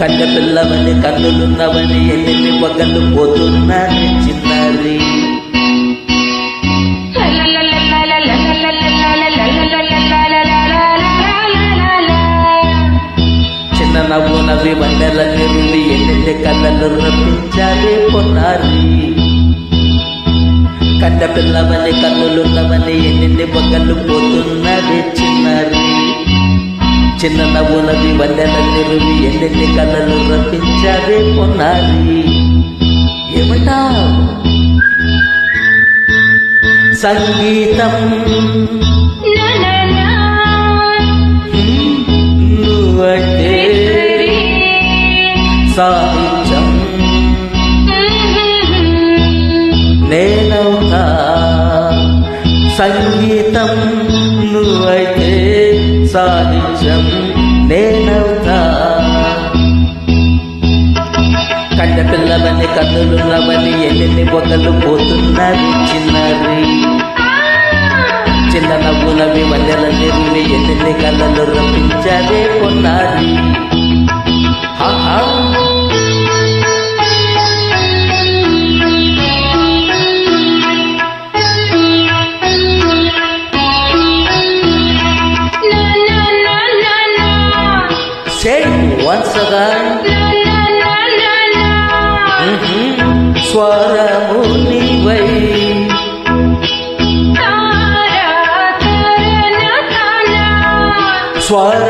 కన్నెపిల్లవని కన్నులున్నవని ఎన్ని పగలు పోతున్నాను చిన్నారి? చిన్న నవ్వు నవ్వి వందల నిరువి ఎన్నెన్ని కళ్ళలు రప్పించాలి పొన్నారి? కన్నెపిల్లవని కన్నులున్నవని ఎన్నెన్ని పగలు పోతున్నది చిన్నారి? చిన్న నవ్వు నవ్వి వందల నిరువి ఎన్నెన్ని కళ్ళలు రప్పించాలి పొన్నారి ఏమంటా? సంగీతం. నువ్వంటే సాహిత్యం. నేనవుతా. సంగీతం నేనవుతా. కన్న పిల్లవని కన్నులు కన్నులున్నవని ఎన్ని బొగ్గలు పోతున్నారు చిన్నది చిన్న నవ్వులవి నవ్వి మల్లెల నిరువి ఎన్ని కళ్ళలు రప్పించదే కొన్నాది Sing once again. Mm-hmm. Suara Muniwai. Suara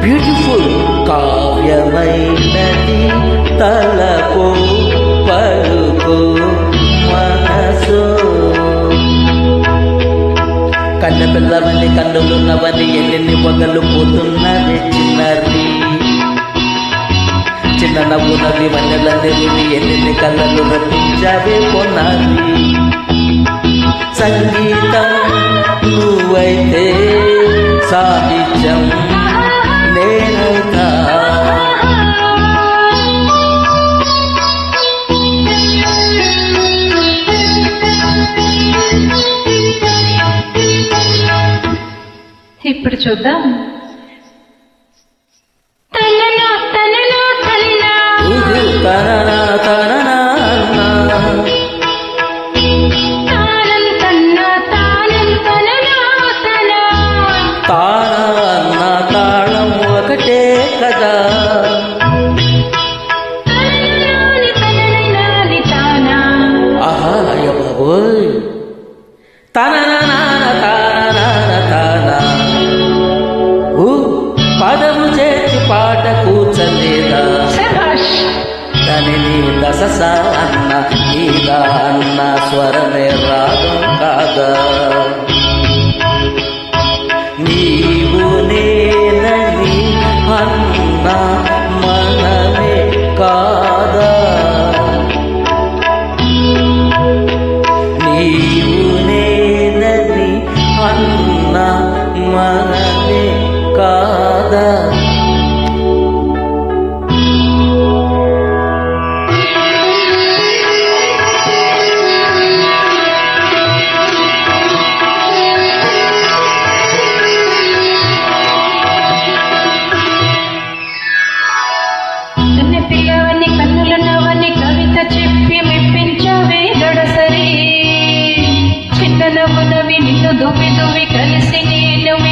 beautiful కావ్యమైనది తలపు పలుకు మనసు. కన్న పిల్లవని కన్నులున్నవని ఎన్ని పొగలు పోతున్నది చిన్నది. చిన్న నవ్వు నవ్వి వన్నెల నిరువి ఎన్ని కళ్ళలు రప్పించావే కొన్నది. సంగీతం నువ్వైతే సాహిత్యం ఇప్పుడు చూద్దాం. దానిని అన్న నీదా అన్న స్వరమే రాగం కాగా నీవు నేనని అన్న మనమే కాదా నీవు నేనని అన్న మనమే కాదా? పదవి నిన్ను దువ్వి దువ్వి కలిసి నేను